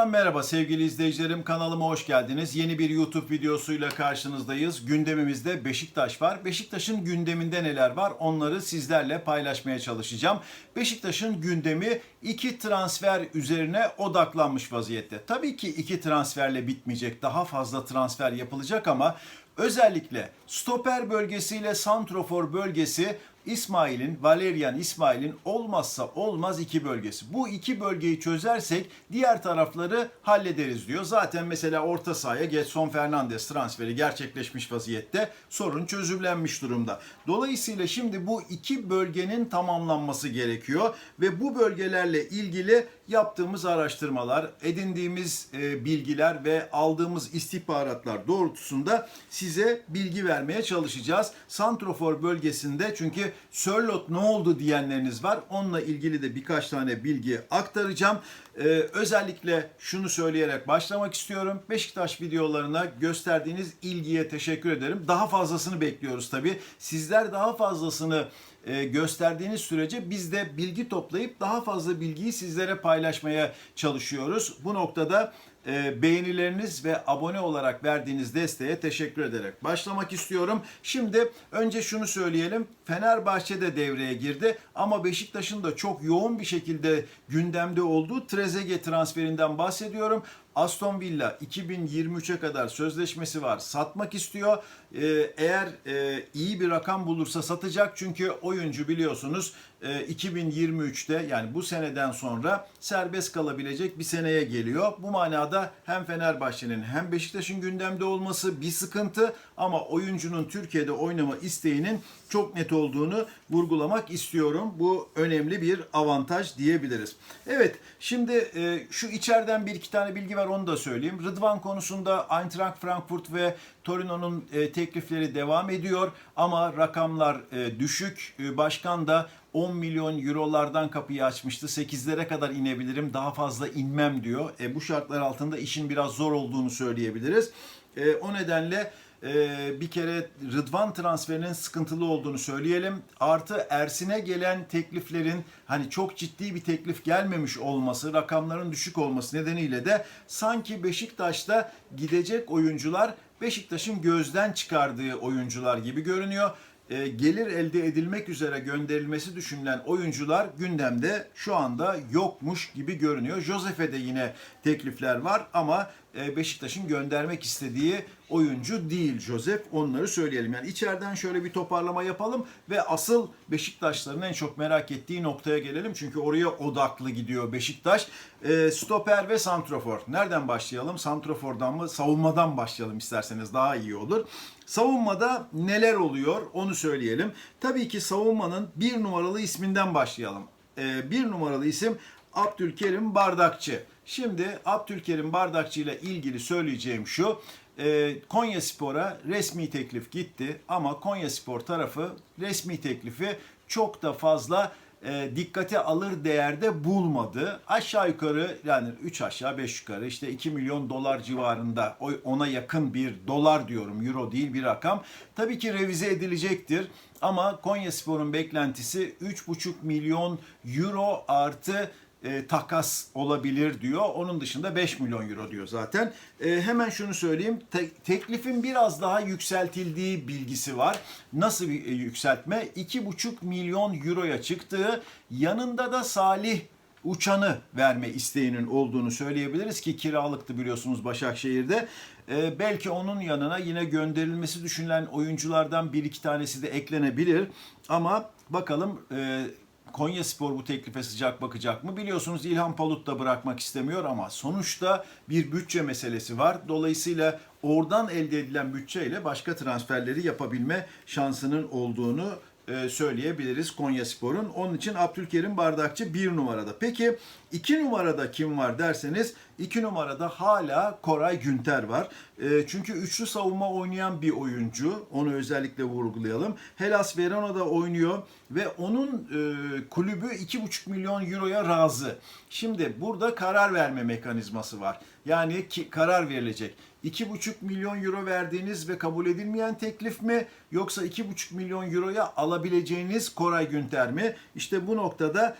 Spor'dan merhaba sevgili izleyicilerim. Kanalıma hoş geldiniz. Yeni bir YouTube videosuyla karşınızdayız. Gündemimizde Beşiktaş var. Beşiktaş'ın gündeminde neler var onları sizlerle paylaşmaya çalışacağım. Beşiktaş'ın gündemi iki transfer üzerine odaklanmış vaziyette. Tabii ki iki transferle bitmeyecek. Daha fazla transfer yapılacak ama özellikle stoper bölgesiyle santrofor bölgesi İsmail'in, Valerian İsmail'in olmazsa olmaz iki bölgesi. Bu iki bölgeyi çözersek diğer tarafları hallederiz diyor. Zaten mesela orta sahaya Getson Fernandes transferi gerçekleşmiş vaziyette. Sorun çözümlenmiş durumda. Dolayısıyla şimdi bu iki bölgenin tamamlanması gerekiyor ve bu bölgelerle ilgili yaptığımız araştırmalar, edindiğimiz e, bilgiler ve aldığımız istihbaratlar doğrultusunda size bilgi vermeye çalışacağız. Santrofor bölgesinde çünkü Sörlot ne oldu diyenleriniz var. Onunla ilgili de birkaç tane bilgi aktaracağım. Ee, özellikle şunu söyleyerek başlamak istiyorum. Beşiktaş videolarına gösterdiğiniz ilgiye teşekkür ederim. Daha fazlasını bekliyoruz tabii. Sizler daha fazlasını e, gösterdiğiniz sürece biz de bilgi toplayıp daha fazla bilgiyi sizlere paylaşmaya çalışıyoruz. Bu noktada e, beğenileriniz ve abone olarak verdiğiniz desteğe teşekkür ederek başlamak istiyorum. Şimdi önce şunu söyleyelim. Fenerbahçe de devreye girdi ama Beşiktaş'ın da çok yoğun bir şekilde gündemde olduğu Trezeguet transferinden bahsediyorum. Aston Villa 2023'e kadar sözleşmesi var. Satmak istiyor. Ee, eğer e, iyi bir rakam bulursa satacak. Çünkü oyuncu biliyorsunuz e, 2023'te yani bu seneden sonra serbest kalabilecek bir seneye geliyor. Bu manada hem Fenerbahçe'nin hem Beşiktaş'ın gündemde olması bir sıkıntı ama oyuncunun Türkiye'de oynama isteğinin çok net olduğunu vurgulamak istiyorum. Bu önemli bir avantaj diyebiliriz. Evet şimdi e, şu içeriden bir iki tane bilgi var onu da söyleyeyim. Rıdvan konusunda Eintracht Frankfurt ve Torino'nun e, teklifleri devam ediyor ama rakamlar e, düşük. E, başkan da 10 milyon eurolardan kapıyı açmıştı. 8'lere kadar inebilirim, daha fazla inmem diyor. E, bu şartlar altında işin biraz zor olduğunu söyleyebiliriz. E, o nedenle e, bir kere Rıdvan transferinin sıkıntılı olduğunu söyleyelim. Artı Ersin'e gelen tekliflerin hani çok ciddi bir teklif gelmemiş olması, rakamların düşük olması nedeniyle de sanki Beşiktaş'ta gidecek oyuncular Beşiktaş'ın gözden çıkardığı oyuncular gibi görünüyor e, gelir elde edilmek üzere gönderilmesi düşünülen oyuncular gündemde şu anda yokmuş gibi görünüyor. Josef'e de yine teklifler var ama e, Beşiktaş'ın göndermek istediği oyuncu değil Josef. Onları söyleyelim. Yani içeriden şöyle bir toparlama yapalım ve asıl Beşiktaşların en çok merak ettiği noktaya gelelim. Çünkü oraya odaklı gidiyor Beşiktaş. E, stoper ve santrofor. Nereden başlayalım? Santrofordan mı? Savunmadan başlayalım isterseniz daha iyi olur. Savunmada neler oluyor onu söyleyelim. Tabii ki savunmanın bir numaralı isminden başlayalım. Ee, bir numaralı isim Abdülkerim Bardakçı. Şimdi Abdülkerim Bardakçı ile ilgili söyleyeceğim şu. E, Konya Spor'a resmi teklif gitti ama Konya Spor tarafı resmi teklifi çok da fazla e, dikkate alır değerde bulmadı. Aşağı yukarı yani 3 aşağı 5 yukarı işte 2 milyon dolar civarında ona yakın bir dolar diyorum euro değil bir rakam. Tabii ki revize edilecektir ama Konya Spor'un beklentisi 3,5 milyon euro artı e, takas olabilir diyor. Onun dışında 5 milyon euro diyor zaten. E, hemen şunu söyleyeyim. Te- teklifin biraz daha yükseltildiği bilgisi var. Nasıl bir e, yükseltme? 2,5 milyon euroya çıktığı yanında da Salih Uçan'ı verme isteğinin olduğunu söyleyebiliriz ki kiralıktı biliyorsunuz Başakşehir'de. Ee, belki onun yanına yine gönderilmesi düşünülen oyunculardan bir iki tanesi de eklenebilir. Ama bakalım e, Konya Spor bu teklife sıcak bakacak mı? Biliyorsunuz İlhan Palut da bırakmak istemiyor ama sonuçta bir bütçe meselesi var. Dolayısıyla oradan elde edilen bütçeyle başka transferleri yapabilme şansının olduğunu e, söyleyebiliriz Konya Spor'un. Onun için Abdülkerim Bardakçı bir numarada. Peki iki numarada kim var derseniz iki numarada hala Koray Günter var. E, çünkü üçlü savunma oynayan bir oyuncu. Onu özellikle vurgulayalım. Hellas Verona'da oynuyor ve onun e, kulübü 2,5 milyon euroya razı. Şimdi burada karar verme mekanizması var. Yani ki, karar verilecek. 2,5 milyon euro verdiğiniz ve kabul edilmeyen teklif mi yoksa 2,5 milyon euroya alabileceğiniz Koray Günter mi? İşte bu noktada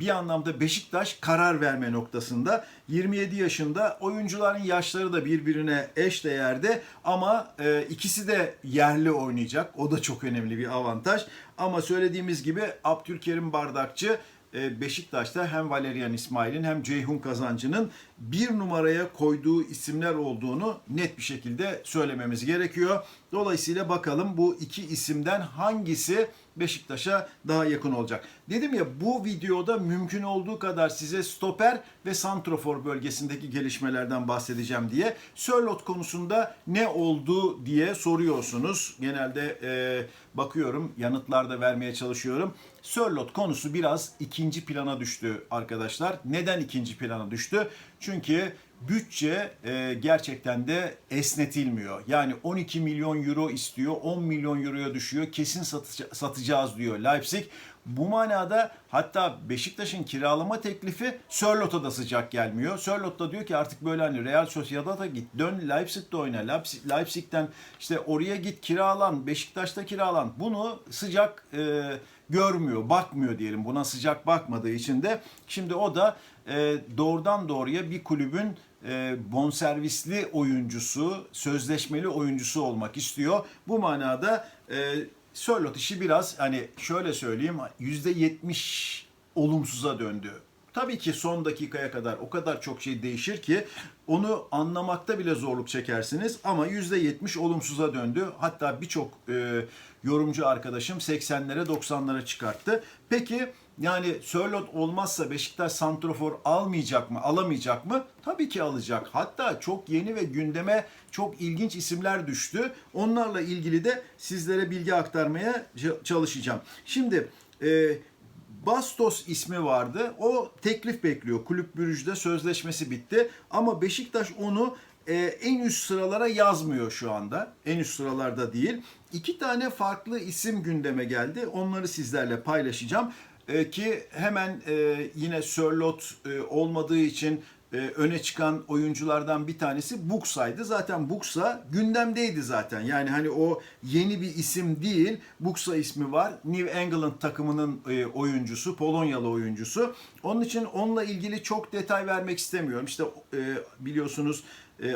bir anlamda Beşiktaş karar verme noktasında. 27 yaşında oyuncuların yaşları da birbirine eş değerde ama e, ikisi de yerli oynayacak. O da çok önemli bir avantaj. Ama söylediğimiz gibi Abdülkerim Bardakçı e, Beşiktaş'ta hem Valerian İsmail'in hem Ceyhun Kazancı'nın bir numaraya koyduğu isimler olduğunu net bir şekilde söylememiz gerekiyor. Dolayısıyla bakalım bu iki isimden hangisi Beşiktaş'a daha yakın olacak. Dedim ya bu videoda mümkün olduğu kadar size stoper ve santrofor bölgesindeki gelişmelerden bahsedeceğim diye. Sörlot konusunda ne oldu diye soruyorsunuz. Genelde e, bakıyorum yanıtlar da vermeye çalışıyorum. Sörlot konusu biraz ikinci plana düştü arkadaşlar. Neden ikinci plana düştü? Çünkü bütçe e, gerçekten de esnetilmiyor. Yani 12 milyon euro istiyor, 10 milyon euroya düşüyor. Kesin satıca- satacağız diyor Leipzig. Bu manada hatta Beşiktaş'ın kiralama teklifi Sörlot'a da sıcak gelmiyor. Sörlot da diyor ki artık böyle hani Real Sociedad'a git, dön Leipzig'te oyna. Leipzig, Leipzig'ten işte oraya git kiralan, Beşiktaş'ta kiralan. Bunu sıcak e, görmüyor, bakmıyor diyelim. Buna sıcak bakmadığı için de şimdi o da e, doğrudan doğruya bir kulübün e, bonservisli oyuncusu, sözleşmeli oyuncusu olmak istiyor. Bu manada e, Sörlot işi biraz hani şöyle söyleyeyim %70 olumsuza döndü. Tabii ki son dakikaya kadar o kadar çok şey değişir ki onu anlamakta bile zorluk çekersiniz ama %70 olumsuza döndü. Hatta birçok e, yorumcu arkadaşım 80'lere 90'lara çıkarttı. Peki yani Sörlot olmazsa Beşiktaş santrofor almayacak mı, alamayacak mı? Tabii ki alacak. Hatta çok yeni ve gündeme çok ilginç isimler düştü. Onlarla ilgili de sizlere bilgi aktarmaya çalışacağım. Şimdi e, Bastos ismi vardı. O teklif bekliyor. Kulüp Brüj'de sözleşmesi bitti. Ama Beşiktaş onu e, en üst sıralara yazmıyor şu anda. En üst sıralarda değil. İki tane farklı isim gündeme geldi. Onları sizlerle paylaşacağım. E, ki hemen e, yine Sörlot e, olmadığı için öne çıkan oyunculardan bir tanesi Buksa'ydı. Zaten Buksa gündemdeydi zaten. Yani hani o yeni bir isim değil. Buksa ismi var. New England takımının oyuncusu, Polonyalı oyuncusu. Onun için onunla ilgili çok detay vermek istemiyorum. İşte biliyorsunuz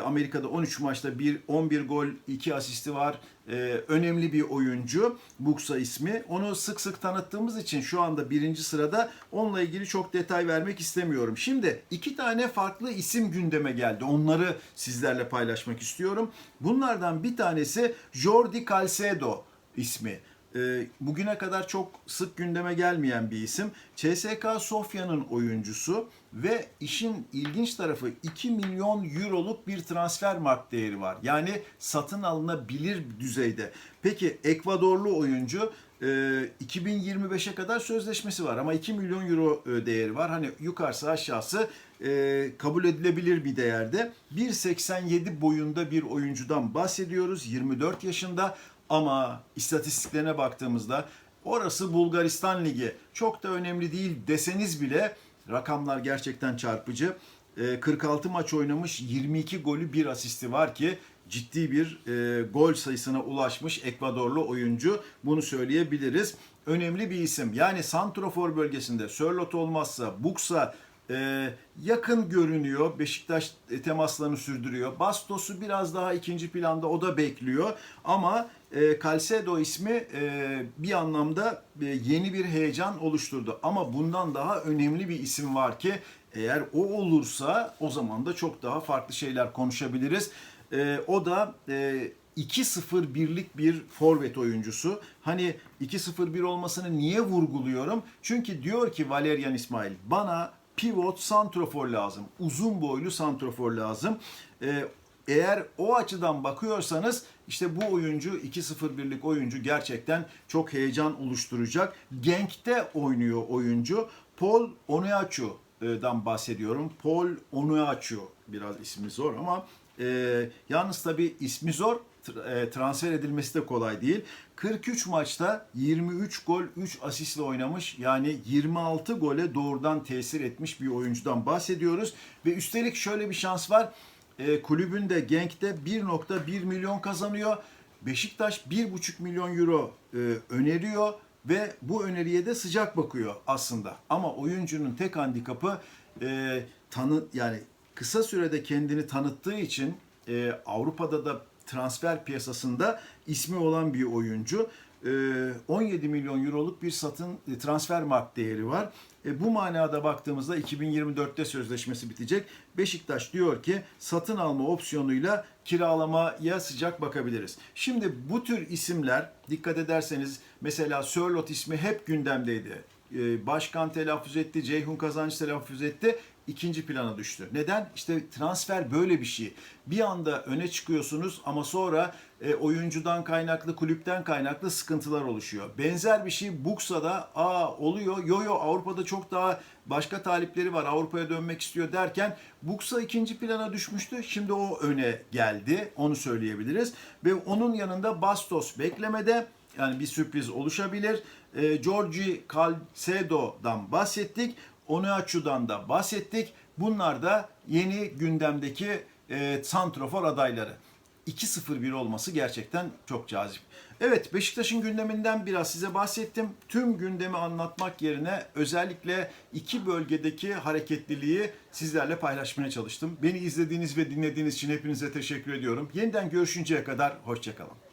Amerika'da 13 maçta bir 11 gol, 2 asisti var. E, önemli bir oyuncu Buksa ismi. Onu sık sık tanıttığımız için şu anda birinci sırada onunla ilgili çok detay vermek istemiyorum. Şimdi iki tane farklı isim gündeme geldi. Onları sizlerle paylaşmak istiyorum. Bunlardan bir tanesi Jordi Calcedo ismi. E, bugüne kadar çok sık gündeme gelmeyen bir isim. CSK Sofya'nın oyuncusu ve işin ilginç tarafı 2 milyon euroluk bir transfer mark değeri var. Yani satın alınabilir düzeyde. Peki Ekvadorlu oyuncu e, 2025'e kadar sözleşmesi var ama 2 milyon euro e, değeri var. Hani yukarısı aşağısı e, kabul edilebilir bir değerde. 1.87 boyunda bir oyuncudan bahsediyoruz. 24 yaşında ama istatistiklerine baktığımızda orası Bulgaristan Ligi. Çok da önemli değil deseniz bile rakamlar gerçekten çarpıcı. E, 46 maç oynamış, 22 golü, 1 asisti var ki ciddi bir e, gol sayısına ulaşmış Ekvadorlu oyuncu. Bunu söyleyebiliriz. Önemli bir isim. Yani Santrofor bölgesinde Sörlot olmazsa Buksa e, yakın görünüyor. Beşiktaş e, temaslarını sürdürüyor. Bastos'u biraz daha ikinci planda o da bekliyor. Ama e, Calcedo ismi e, bir anlamda e, yeni bir heyecan oluşturdu. Ama bundan daha önemli bir isim var ki eğer o olursa o zaman da çok daha farklı şeyler konuşabiliriz. E, o da e, 2-0 birlik bir forvet oyuncusu. Hani 2-0-1 olmasını niye vurguluyorum? Çünkü diyor ki Valerian İsmail bana pivot santrofor lazım. Uzun boylu santrofor lazım. Ee, eğer o açıdan bakıyorsanız işte bu oyuncu 2-0-1'lik oyuncu gerçekten çok heyecan oluşturacak. Genk'te oynuyor oyuncu. Paul Onuachu'dan bahsediyorum. Paul Onuachu biraz ismi zor ama e, yalnız tabii ismi zor e, transfer edilmesi de kolay değil. 43 maçta 23 gol 3 asistle oynamış. Yani 26 gole doğrudan tesir etmiş bir oyuncudan bahsediyoruz. Ve üstelik şöyle bir şans var. E, kulübünde Genk'te 1.1 milyon kazanıyor. Beşiktaş 1.5 milyon euro e, öneriyor. ve bu öneriye de sıcak bakıyor aslında. Ama oyuncunun tek handikapı e, tanı yani kısa sürede kendini tanıttığı için e, Avrupa'da da transfer piyasasında ismi olan bir oyuncu. E, 17 milyon euroluk bir satın e, transfer mark değeri var. E, bu manada baktığımızda 2024'te sözleşmesi bitecek. Beşiktaş diyor ki satın alma opsiyonuyla kiralamaya sıcak bakabiliriz. Şimdi bu tür isimler dikkat ederseniz mesela Sörlot ismi hep gündemdeydi. E, Başkan telaffuz etti, Ceyhun Kazanç telaffuz etti ikinci plana düştü. Neden? İşte transfer böyle bir şey. Bir anda öne çıkıyorsunuz ama sonra e, oyuncudan kaynaklı, kulüpten kaynaklı sıkıntılar oluşuyor. Benzer bir şey Buksa'da aa oluyor. Yo yo Avrupa'da çok daha başka talipleri var. Avrupa'ya dönmek istiyor derken Buksa ikinci plana düşmüştü. Şimdi o öne geldi. Onu söyleyebiliriz. Ve onun yanında Bastos beklemede. Yani bir sürpriz oluşabilir. E, Giorgi Calcedo'dan bahsettik. Onuachu'dan da bahsettik. Bunlar da yeni gündemdeki e, santrofor adayları. 2-0-1 olması gerçekten çok cazip. Evet Beşiktaş'ın gündeminden biraz size bahsettim. Tüm gündemi anlatmak yerine özellikle iki bölgedeki hareketliliği sizlerle paylaşmaya çalıştım. Beni izlediğiniz ve dinlediğiniz için hepinize teşekkür ediyorum. Yeniden görüşünceye kadar hoşçakalın.